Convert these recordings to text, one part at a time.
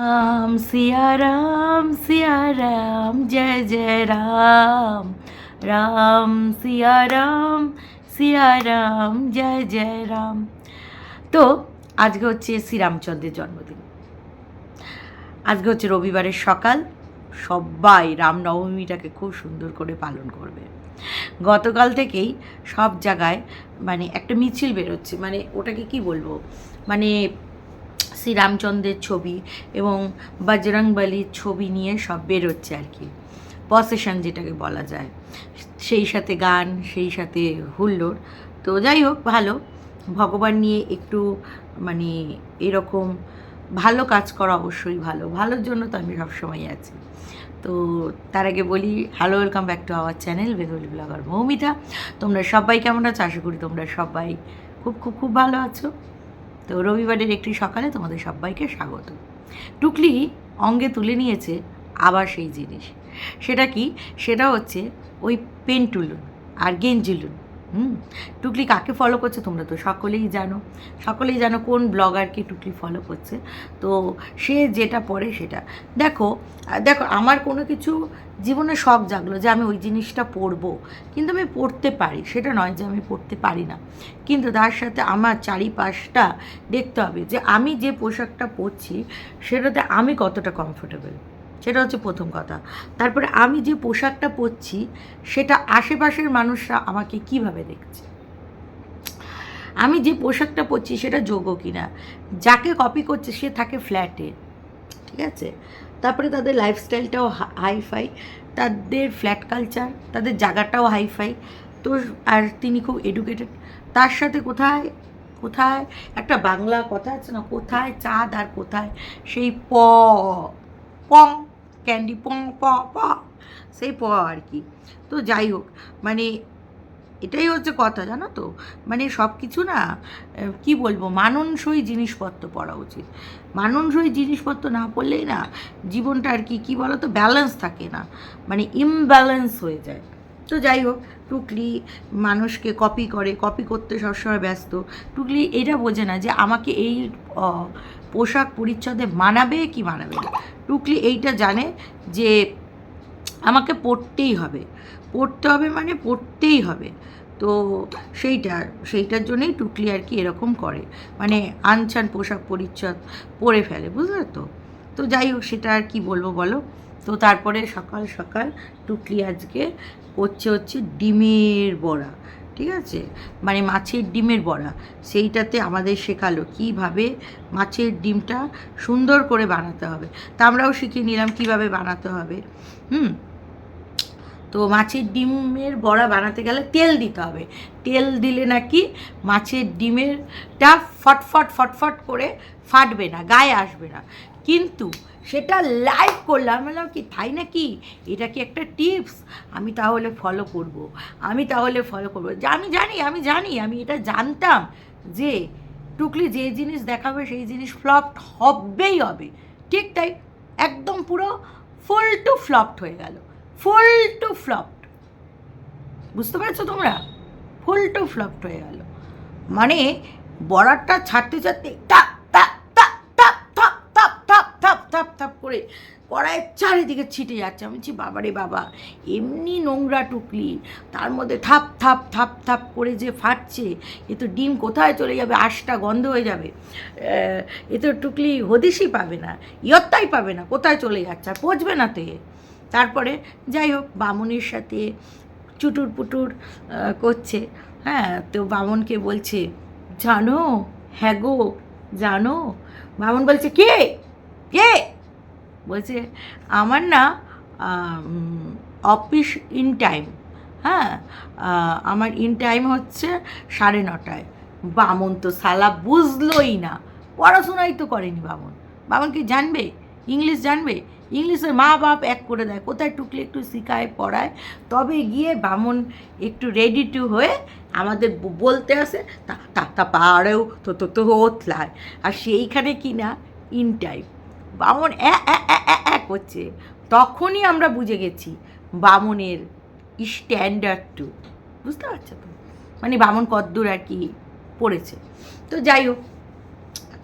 রাম সিয়া রাম সিয়া রাম জয় জয় রাম রাম সিয়া রাম সিয়া রাম জয় জয় রাম তো আজকে হচ্ছে শ্রীরামচন্দ্রের জন্মদিন। আজকে হচ্ছে রবিবারের সকাল। সবাই রামনবমীটাকে খুব সুন্দর করে পালন করবে। গতকাল থেকেই সব জায়গায় মানে একটা মিছিল বেরোচ্ছে। মানে ওটাকে কি বলব? মানে শ্রীরামচন্দ্রের ছবি এবং বজরংবলির ছবি নিয়ে সব বেরোচ্ছে আর কি। পসেশন যেটাকে বলা যায়। সেই সাথে গান, সেই সাথে হুল্লোড়। তো যাই হোক, ভালো। ভগবান নিয়ে একটু মানে এরকম ভালো কাজ করা অবশ্যই ভালো। ভালোর জন্য তো আমি সবসময় আছি। তো তার আগে বলি hello welcome back to our channel Bengali blogger Moumita তোমরা সবাই কেমন আছো? আশা করি তোমরা সবাই খুব খুব খুব ভালো আছো। তো রবিবারের একটি সকালে তোমাদের সবাইকে স্বাগত। টুকলি অঙ্গে তুলে নিয়েছে আবার সেই জিনিস। সেটা কি? সেটা হচ্ছে ওই পেন্টুলুন আর গেঞ্জিলুন হুম। টুকলি কাকে ফলো করছে তোমরা তো সকলেই জানো। সকলেই জানো কোন ব্লগারকে টুকলি ফলো করছে। তো সে যেটা পড়ে সেটা। দেখো দেখো, আমার কোনো কিছু জীবনে শখ জাগলো যে আমি ওই জিনিসটা পরবো কিন্তু আমি পড়তে পারি, সেটা নয় যে আমি পড়তে পারি না। কিন্তু তার সাথে আমার চারিপাশটা দেখতে হবে যে আমি যে পোশাকটা পরছি, সেটাতে আমি কতটা কমফোর্টেবল সেটা হচ্ছে প্রথম কথা। তারপরে আমি যে পোশাকটা পরছি, সেটা আশেপাশের মানুষরা আমাকে কীভাবে দেখছে? আমি যে পোশাকটা পরছি, সেটা যোগ্য কিনা? যাকে কপি করছে, সে থাকে ফ্ল্যাটে ঠিক আছে? তারপরে তাদের লাইফস্টাইলটাও হাইফাই তাদের ফ্ল্যাট কালচার তাদের জায়গাটাও হাইফাই তো আর তিনি খুব এডুকেটেড তার সাথে কোথায় কোথায়, একটা বাংলা কথা আছে না, কোথায় চাঁদ আর কোথায়? সেই প, পং। ক্যান্ডি পং প প, সেই প আর কি। তো যাই হোক মানে এটাই হচ্ছে কথা, জানো তো? মানে সব কিছু না কি বলব, মাননসই জিনিসপত্র পড়া উচিত। মাননসই জিনিসপত্র না পড়লেই না জীবনটা আর কি, কী বলো তো ব্যালেন্স থাকে না। মানে ইমব্যালেন্স হয়ে যায়। তো যাই হোক, টুকলি মানুষকে কপি করে কপি করতে সবসময় ব্যস্ত। টুকলি এটা বোঝে না যে আমাকে এই পোশাক পরিচ্ছদে মানাবে কি মানাবে না। টুকলি এইটা জানে যে আমাকে পড়তেই হবে। পড়তে হবে মানে পড়তেই হবে। তো সেইটা, সেইটার জন্যই টুকলি আর কি এরকম করে। মানে আনছান পোশাক পরিচ্ছদ পরে ফেলে, বুঝলে তো? তো যাই হোক, সেটা আর কি বলব বলো? তো তারপরে সকাল সকাল টুকলি আজকে করছে হচ্ছে ডিমের বড়া। ঠিক আছে? মানে মাছের ডিমের বড়া। সেইটাতে আমাদের শেখালো কীভাবে মাছের ডিমটা সুন্দর করে বানাতে হবে। তা আমরাও শিখে নিলাম কীভাবে বানাতে হবে। হুম? তো মাছের ডিমের বড়া বানাতে গেলে তেল দিতে হবে। তেল দিলে নাকি মাছের ডিমেরটা ফটফট ফটফট করে ফাটবে না, গায়ে আসবে না। কিন্তু সেটা লাইভ করলাম। বললাম, কি, তাই নাকি? এটা কি একটা টিপস আমি তাহলে ফলো করব। আমি তাহলে ফলো করব। যে, আমি জানি আমি জানি, আমি এটা জানতাম যে, টুকলি যে জিনিস দেখাবে, সেই জিনিস ফ্লপড হবেই হবে। ঠিক তাই একদম পুরো ফুল টু ফ্লপড হয়ে গেল। ফুল টু ফ্লপড বুঝতে পারছ তোমরা? ফুল টু ফ্লপড হয়ে গেল। মানে বর্ডারটা ছাড়তে ছাড়তে টাপ করে কড়াইয়ের চারিদিকে ছিটে যাচ্ছে। আমি বলছি, বাবারে বাবা, এমনি নোংরা টুকলি। তার মধ্যে থাপ থাপ থাপ থাপ করে যে ফাটছে, এ তো ডিম কোথায় চলে যাবে? আশটা গন্ধ হয়ে যাবে। এ তো টুকলি হদিশই পাবে না, ইয়ত্তাই পাবে না, কোথায় চলে যাচ্ছে? আর পচবে না তো। তারপরে যাই হোক, বামুনের সাথে চুটুর পুটুর করছে। হ্যাঁ তো বামনকে বলছে, জানো হ্যাঁ গো, জানো। বামন বলছে, কে? কে? বলছে, আমার না অফিস ইন টাইম হ্যাঁ? আমার ইন টাইম হচ্ছে সাড়ে নটায়। বামন তো সালা বুঝলোই না। পড়াশোনাই তো করেনি বামন। বামন কি জানবে? ইংলিশ জানবে? ইংলিশের মা বাপ এক করে দেয়, কোথায় টুকলে একটু শিখায়, পড়ায়। তবে গিয়ে বামন একটু রেডি টু হয়ে আমাদের বলতে আসে, তা তা তা পাড়েও তো তো তো ওতলায় আর সেইখানে কি না ইন টাইম বামন এ এ করছে। তখনই আমরা বুঝে গেছি বামনের স্ট্যান্ডার্ড টু বুঝতে পারছ তো? মানে বামন কদ্দূর আর কি পড়েছে। তো যাই হোক,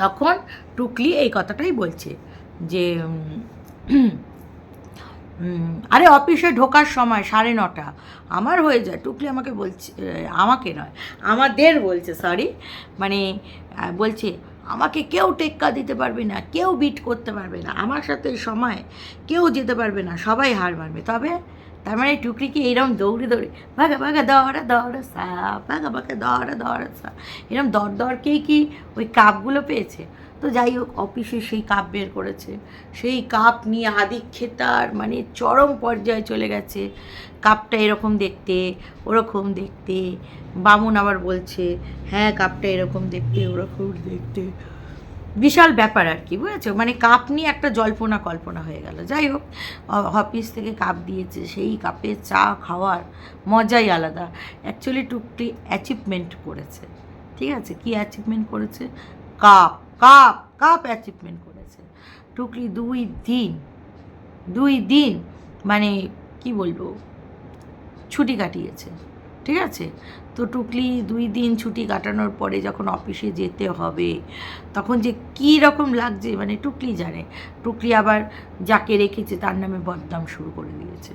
তখন টুকলি এই কথাটাই বলছে যে আরে অফিসে ঢোকার সময় সাড়ে নটা, আমার হয়ে যায়। টুকলি আমাকে বলছে, আমাকে নয়, আমাদের বলছে সরি মানে বলছে আমাকে কেউ টেক্কা দিতে পারবে না, কেউ বিট করতে পারবে না, আমার সাথে সময় কেউ যেতে পারবে না, সবাই হার মারবে তবে তার মানে টুকরিকে এরম দৌড়ে দৌড়ে, ভাগা ভাগা দৌড়া দৌড়া সা ভাগা ভাগা দৌড়া দৌড়া সা এরম দর দরকেই কি ওই কাপগুলো পেয়েছে? তো যাই হোক, অফিসে সেই কাপ বের করেছে। সেই কাপ নিয়ে আদিক্ষেতার মানে চরম পর্যায়ে চলে গেছে। কাপটা এরকম দেখতে, ওরকম দেখতে। বামুন আবার বলছে হ্যাঁ কাপটা এরকম দেখতে, ওরকম দেখতে। বিশাল ব্যাপার আর কি, বুঝেছ? মানে কাপ নিয়ে একটা জল্পনা কল্পনা হয়ে গেল। যাই হোক অফিস থেকে কাপ দিয়েছে। সেই কাপে চা খাওয়ার মজাই আলাদা। অ্যাকচুয়ালি টুকটি অ্যাচিভমেন্ট করেছে। ঠিক আছে? কি অ্যাচিভমেন্ট করেছে? কাপ। কাপ কাপ অ্যাচিভমেন্ট করেছে। টুকলি দুই দিন দুই দিন মানে কি বলব ছুটি কাটিয়েছে। ঠিক আছে? তো টুকলি দুই দিন ছুটি কাটানোর পরে যখন অফিসে যেতে হবে, তখন যে কী রকম লাগছে মানে টুকলি জানে। টুকলি আবার যাকে রেখেছে তার নামে বদনাম শুরু করে দিয়েছে।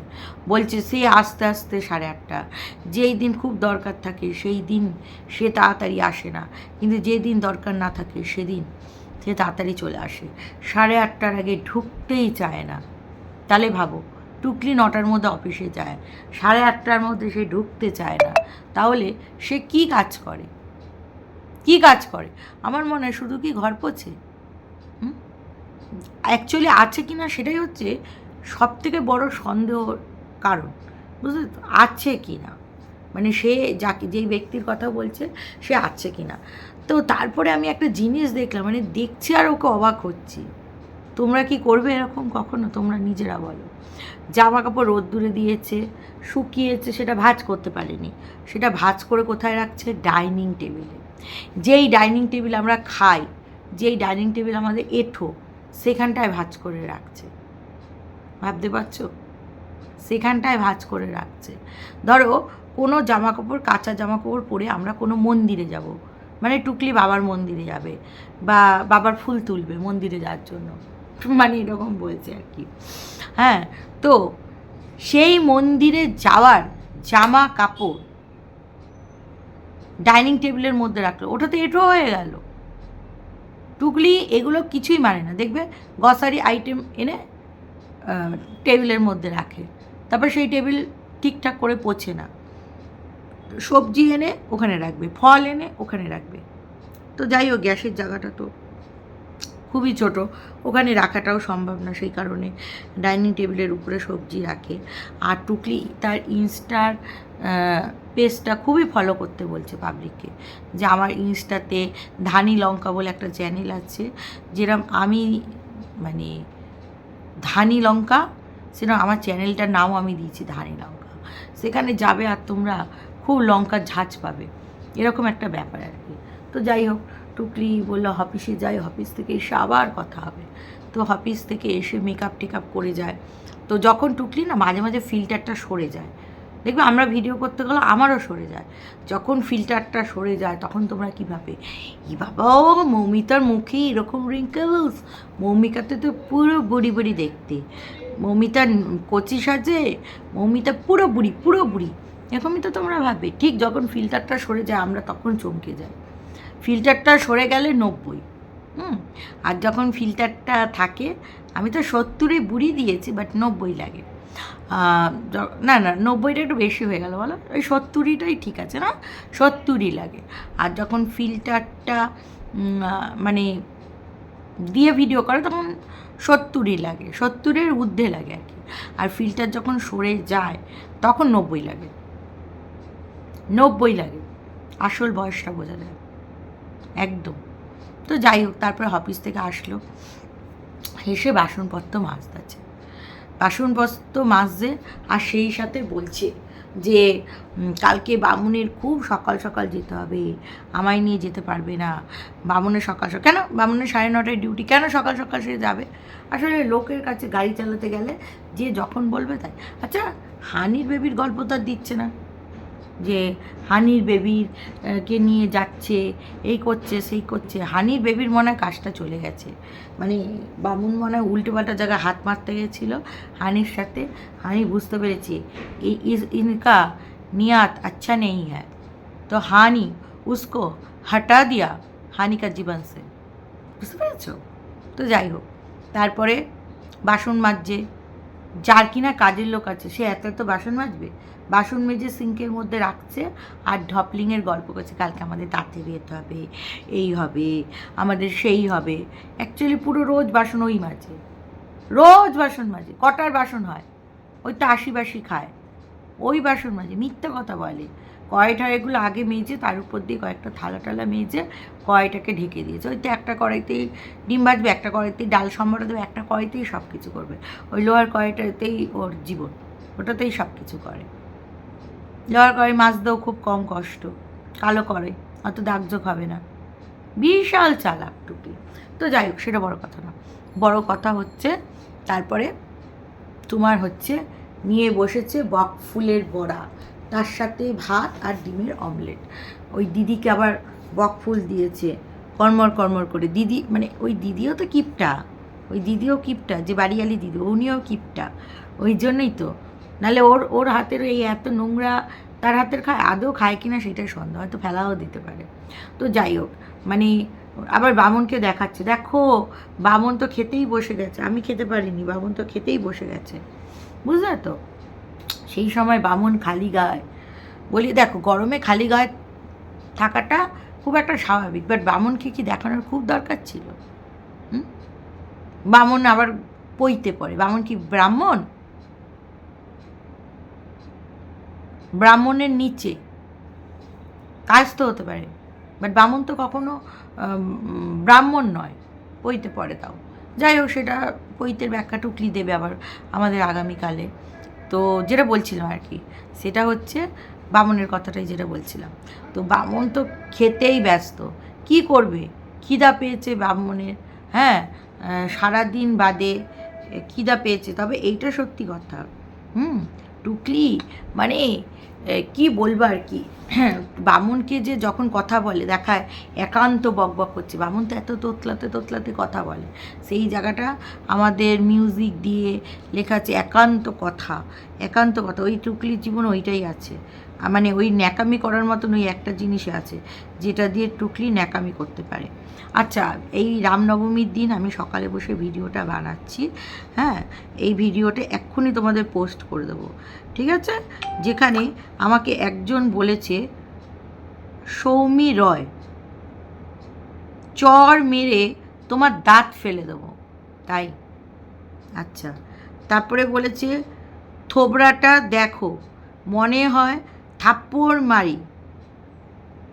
বলছে সে আস্তে আস্তে সাড়ে আটটা। যেই দিন খুব দরকার থাকে সেই দিন সে তাড়াতাড়ি আসে না। কিন্তু যে দিন দরকার না থাকে সেদিন সে তাড়াতাড়ি চলে আসে। সাড়ে আটটার আগে ঢুকতেই চায় না। তাহলে ভাবো টুকলি নটার মধ্যে অফিসে যায়, সাড়ে আটটার মধ্যে সে ঢুকতে চায় না। তাহলে সে কি কাজ করে? কি কাজ করে? আমার মনে হয় শুধু কি ঘর পোছে অ্যাকচুয়ালি আছে কি না সেটাই হচ্ছে সব থেকে বড় সন্দেহর কারণ। বুঝলে তো? আছে কি না মানে সে যাকে, যেই ব্যক্তির কথা বলছে, সে আছে কি না তো তারপরে আমি একটা জিনিস দেখলাম মানে দেখছি আর ওকে অবাক হচ্ছি। তোমরা কি করবে এরকম? কখনো তোমরা নিজেরা বলো। জামা কাপড় রোদ্দুরে দিয়েছে, শুকিয়েছে, সেটা ভাঁজ করতে পারেনি। সেটা ভাঁজ করে কোথায় রাখছে? ডাইনিং টেবিলে। যেই ডাইনিং টেবিল আমরা খাই, যেই ডাইনিং টেবিল আমাদের এঁঠো, সেখানটায় ভাঁজ করে রাখছে। ভাবতে পারছ? সেখানটায় ভাঁজ করে রাখছে। ধরো, কোনো জামা কাপড় কাঁচা জামা কাপড় পরে আমরা কোনো মন্দিরে যাব। মানে টুকলি বাবার মন্দিরে যাবে, বা বাবার ফুল তুলবে মন্দিরে যাওয়ার জন্য। মানে এরকম বলছে আর কি। হ্যাঁ তো সেই মন্দিরে যাওয়ার জামা কাপড় ডাইনিং টেবিলের মধ্যে রাখল। ওটা তো এটো হয়ে গেল। টুকলি এগুলো কিছুই মানে না। দেখবে গ্রসারি আইটেম এনে টেবিলের মধ্যে রাখে। তারপর সেই টেবিল ঠিকঠাক করে পচে না। সবজি এনে ওখানে রাখবে, ফল এনে ওখানে রাখবে। তো যাই হোক, গ্যাসের জায়গাটা তো খুবই ছোট। ওখানে রাখাটাও সম্ভব না সেই কারণে। ডাইনিং টেবিলের উপরে সবজি রাখে। আর টুকলি তার ইনস্টার পেজটা খুবই ফলো করতে বলছে পাবলিককে যে আমার ইনস্টাতে ধানি লঙ্কা বলে একটা চ্যানেল আছে, যেরম আমি মানে ধানি লঙ্কা সেরকম আমার চ্যানেলটার নামও আমি দিয়েছি ধানি লঙ্কা। সেখানে যাবে আর তোমরা খুব লঙ্কার ঝাঁজ পাবে। এরকম একটা ব্যাপার আর কি। তো যাই হোক টুকলি বলল, অফিসে যাই, অফিস থেকে এসে আবার কথা হবে। তো অফিস থেকে এসে মেকআপ টেকআপ করে যায়। তো যখন টুকলি না, মাঝে মাঝে ফিল্টারটা সরে যায়। দেখবে আমরা ভিডিও করতে গেলে আমারও সরে যায়। যখন ফিল্টারটা সরে যায়, তখন তোমরা কী ভাবে? ই বাবা, মৌমিতার মুখে এরকম রিঙ্কেলস মৌমিকাতে তো পুরো বুড়ি বুড়ি দেখতে। মৌমিতার কচি সাজে, মৌমিতা পুরো বুড়ি পুরো বুড়ি। এরকমই তো তোমরা ভাববে। ঠিক যখন ফিল্টারটা সরে যায়, আমরা তখন চমকে যাই। ফিল্টারটা সরে গেলে নব্বই। হুম? আর যখন ফিল্টারটা থাকে, আমি তো সত্তরে বুড়ি দিয়েছি বাট নব্বই লাগে। না না, নব্বইটা একটু বেশি হয়ে গেল, বলো? ওই সত্তরিটাই ঠিক আছে, না? সত্তরই লাগে। আর যখন ফিল্টারটা মানে দিয়ে ভিডিও করে, তখন সত্তরই লাগে। সত্তরের ঊর্ধ্বে লাগে আর কি। আর ফিল্টার যখন সরে যায়, তখন নব্বই লাগে। নব্বই লাগে। আসল বয়সটা বোঝা যায়। একদম। তো যাই হোক, তারপরে অফিস থেকে আসলো। এসে বাসনপত্র মাজতেছে। বাসনপত্র মাজছে আর সেই সাথে বলছে যে কালকে বামুনের খুব সকাল সকাল যেতে হবে। আমায় নিয়ে যেতে পারবে না। বামুনের সকাল সকাল কেন? বামুনের সাড়ে নটায় ডিউটি কেন সকাল সকাল সে যাবে? আসলে লোকের কাছে গাড়ি চালাতে গেলে যে যখন বলবে তাই। আচ্ছা হানির বেবির গল্প তো দিচ্ছে না। যে হানির বেবির কে নিয়ে যাচ্ছে, এই করছে, সেই করছে। হানির বেবির মনে হয় কাজটা চলে গেছে। মানে বামুন মনে হয় উল্টো পাল্টা জায়গায় হাত মারতে গেছিল হানির সাথে। হানি বুঝতে পেরেছি ইনকা, নিয়াত আচ্ছা নেই হ্যাঁ তো হানি, উসকো, হটা দিয়া হানিকা জীবন সে। বুঝতে পেরেছ? তো যাই হোক, তারপরে বাসন মাজছে। যার কিনা কাজের লোক আছে, সে এত এত বাসন মাজবে, বাসন মেজে সিঙ্কের মধ্যে রাখছে আর ঢপলিংয়ের গল্প করছে, কালকে আমাদের দাঁতে বেরোতে হবে, এই হবে, আমাদের সেই হবে। অ্যাকচুয়ালি পুরো রোজ বাসন ওই মাজে রোজ বাসন মাজে কটার বাসন হয়? ওই তো আশি বাসি খায়, ওই বাসন মাজে মিথ্যা কথা বলে। কয়টা এগুলো আগে মেজে, তার উপর দিয়ে কয়েকটা থালা টালা মেজে কয়টাকে ঢেকে দিয়েছে। ওই তো একটা কড়াইতেই ডিম ভাজবে, একটা কড়াইতেই ডাল সম্বর দেবে, একটা কড়াইতেই সব কিছু করবে। ওই লোহার কড়াইটাতেই ওর জীবন, ওটাতেই সব কিছু করে। লোহার কড়াই মাজতেও খুব কম কষ্ট, কালো করে অত দাগজোগ হবে না। বিশাল চালাক টুকি তো যাই হোক, সেটা বড় কথা না। বড় কথা হচ্ছে, তারপরে তোমার হচ্ছে, নিয়ে বসেছে বক ফুলের বড়া। তার সাথে ভাত আর ডিমের অমলেট। ওই দিদিকে আবার বক ফুল দিয়েছে কর্মর কর্মর করে। দিদি মানে ওই দিদিও তো কিপটা। ওই দিদিও কিপটা, যে বাড়িয়ালি দিদি, উনিও কিপটা। ওই জন্যই তো। নাহলে ওর ওর হাতের এই এত নোংরা, তার হাতের খায় আদৌ খায় কিনা সেটাই সন্দেহ, হয়তো ফেলাও দিতে পারে। তো যাই হোক মানে আবার বামনকে দেখাচ্ছে। দেখো, বামন তো খেতেই বসে গেছে। আমি খেতে পারিনি, বামন তো খেতেই বসে গেছে। বুঝলে তো? সেই সময় বামন খালি গায়ে। বলি, দেখো, গরমে খালি গায়ে থাকাটা খুব একটা স্বাভাবিক বাট বামনকে কি দেখানোর খুব দরকার ছিল? বামন আবার পইতে পড়ে, বামন কি ব্রাহ্মণ? ব্রাহ্মণের নিচে। কাজ তো হতে পারে বাট বামন তো কখনো ব্রাহ্মণ নয় পইতে পড়ে তাও। যাই হোক, সেটা পৈতের ব্যাখ্যা টুকলি দেবে আবার আমাদের আগামীকালে। তো যেটা বলছিলাম আর কি, সেটা হচ্ছে বামনের কথাটাই যেটা বলছিলাম। তো বামন তো খেতেই ব্যস্ত, কি করবে? খিদা পেয়েছে বামনের হ্যাঁ? সারাদিন বাদে খিদা পেয়েছে, তবে এইটা সত্যি কথা। হুম, টুকলি মানে কি বলব আর কি? হ্যাঁ বামুনকে যে যখন কথা বলে, দেখায়, একান্ত বকবক করছে। বামুন তো এত তোতলাতে তোতলাতে কথা বলে। সেই জায়গাটা আমাদের মিউজিক দিয়ে লেখা আছে, একান্ত কথা একান্ত কথা। ওই টুকলির জীবন ওইটাই আছে। মানে ওই ন্যাকামি করার মতন ওই একটা জিনিসে আছে, যেটা দিয়ে টুকলি ন্যাকামি করতে পারে। আচ্ছা এই রামনবমীর দিন আমি সকালে বসে ভিডিওটা বানাচ্ছি। হ্যাঁ এই ভিডিওটা এক্ষুনি তোমাদের পোস্ট করে দেবো। ঠিক আছে? যেখানে আমাকে একজন বলেছে, সৌমি রয়, চর মেরে তোমার দাঁত ফেলে দেবো। তাই? আচ্ছা। তারপরে বলেছে থোবড়াটা দেখো, মনে হয় থাপ্পড় মারি।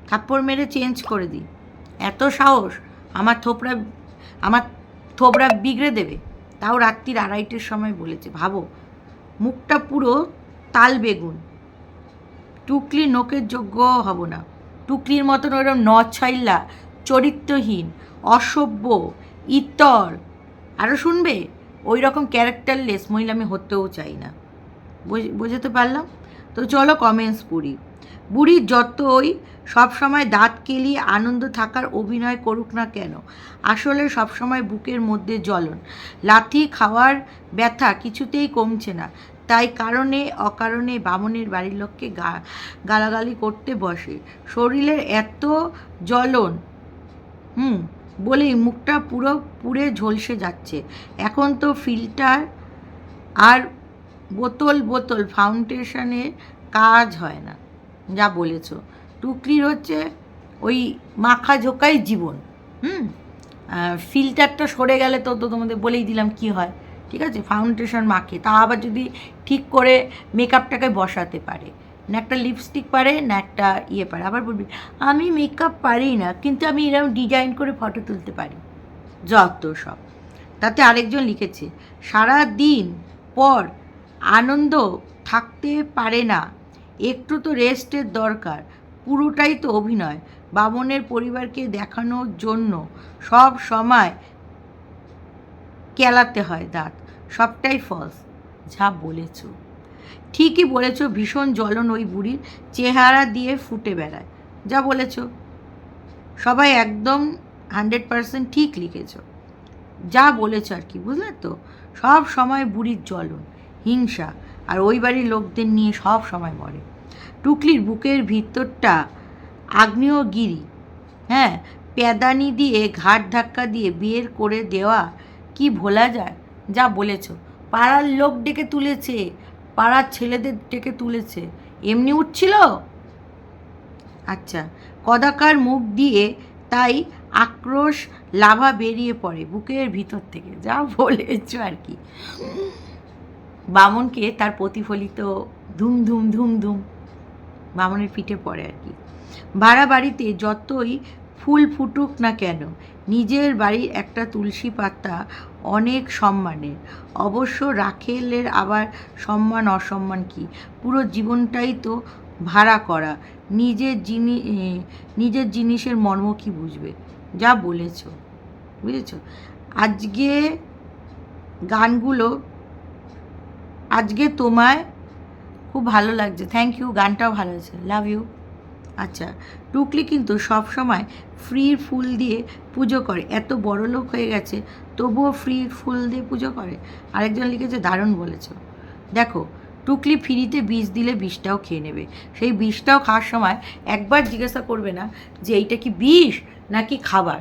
থাপ্পড় মেরে চেঞ্জ করে দিই। এত সাহস আমার থোপড়া আমার থোবড়া বিগড়ে দেবে। তাও রাত্রির আড়াইটের সময় বলেছে। ভাবো, মুখটা পুরো তাল বেগুন। টুকলি নোকের যোগ্য হব না। টুকলির মতন ওরম নছাইল্লা চরিত্রহীন, অসভ্য, ইতর। আরও শুনবে? ওই রকম ক্যারেক্টারলেস মহিলা আমি হতেও চাই না। বুঝ- বুঝতে পারলাম? তো চলো কমেন্টস পড়ি। বুড়ি যতই সবসময় দাঁত কেলিয়ে আনন্দ থাকার অভিনয় করুক না কেন, আসলে সবসময় বুকের মধ্যে জ্বলন। লাথি খাওয়ার ব্যথা কিছুতেই কমছে না। তাই কারণে, অকারণে বামনের বাড়ির লোককে গা, গালাগালি করতে বসে। শরীরের এত জ্বলন, হুম, বলেই মুখটা পুরো পুড়ে ঝলসে যাচ্ছে। এখন তো ফিল্টার আর বোতল বোতল ফাউন্ডেশনের কাজ হয় না, যা বলেছ। টুকরির হচ্ছে ওই মাখা ঝোকাই জীবন, হুম? ফিল্টারটা সরে গেলে তো তো তোমাদের বলেই দিলাম কি হয়। ঠিক আছে? ফাউন্ডেশন মাখে তা আবার যদি ঠিক করে মেকআপটাকে বসাতে পারে। না একটা লিপস্টিক পারে, না একটা ইয়ে পারে। আবার বলবি, আমি মেকআপ পারি না, কিন্তু আমি এরকম ডিজাইন করে ফটো তুলতে পারি। যত সব। তাতে আরেকজন লিখেছে সারা দিন পর আনন্দ থাকতে পারে না। একটু তো রেস্টের দরকার। পুরোটাই তো অভিনয়। বামনের পরিবারকে দেখানোর জন্য সব সময় কেলাতে হয় দাঁত। সবটাই ফলস যা বলেছ। ঠিকই বলেছ, ভীষণ জ্বলন ওই বুড়ির, চেহারা দিয়ে ফুটে বেড়ায়। যা বলেছ। সবাই একদম হান্ড্রেড পার্সেন্ট ঠিক লিখেছ। যা বলেছ আর কি, বুঝলে তো? সব সময় বুড়ির জ্বলন, হিংসা, আর ওই বাড়ির লোকদের নিয়ে সব সময় মরে। টুকলির বুকের ভিতরটা আগ্নেয়গিরি হ্যাঁ? প্যাদানি দিয়ে ঘাট ধাক্কা দিয়ে বের করে দেওয়া কি ভোলা যায়? যা বলেছ। পাড়ার লোক ডেকে তুলেছে, পাড়ার ছেলেদের ডেকে তুলেছে। এমনি উঠছিল? আচ্ছা কদাকার মুখ দিয়ে তাই আক্রোশ লাভা বেরিয়ে পড়ে বুকের ভিতর থেকে। যা বলেছ আর কি। বামনকে তার প্রতিফলিত ধুম ধুম ধুম ধুম বামনের পিঠে পড়ে আর কি। ভাড়া বাড়িতে যতই ফুল ফুটুক না কেন নিজের বাড়ির একটা তুলসী পাতা অনেক সম্মানের। অবশ্য রাখেলের আবার সম্মান, অসম্মান কি? পুরো জীবনটাই তো ভাড়া করা। নিজের জিনি নিজের জিনিসের মর্ম কি বুঝবে? যা বলেছ, বুঝেছ? আজকে গানগুলো, আজকে তোমায় খুব ভালো লাগছে। থ্যাংক ইউ গানটাও ভালো হয়েছে। লাভ ইউ আচ্ছা টুকলি কিন্তু সব সময় ফ্রি ফুল দিয়ে পুজো করে। এত বড় লোক হয়ে গেছে, তবুও ফ্রি ফুল দিয়ে পুজো করে। আরেকজন লিখেছে, দারুণ বলেছ। দেখো, টুকলি ফ্রিতে বিষ দিলে বিষটাও খেয়ে নেবে। সেই বিষটাও খাওয়ার সময় একবার জিজ্ঞাসা করবে না যে, এইটা কি বিষ নাকি খাবার?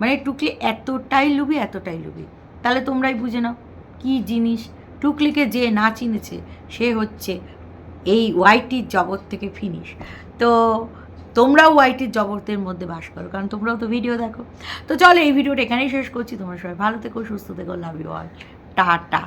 মানে টুকলি এতটাই লুবি এতটাই লুবি। তাহলে তোমরাই বুঝে নাও, কী জিনিস? টুকলিকে যে না চিনেছে, সে হচ্ছে এই ওয়াইটির জগৎ থেকে ফিনিশ তো তোমরাও ওয়াইটির জগতের মধ্যে বাস করো, কারণ তোমরাও তো ভিডিও দেখো। তো চলো এই ভিডিওটা এখানেই শেষ করছি। তোমরা সবাই ভালো থেকো, সুস্থ থেকো লাভ ইউ অল টাটা।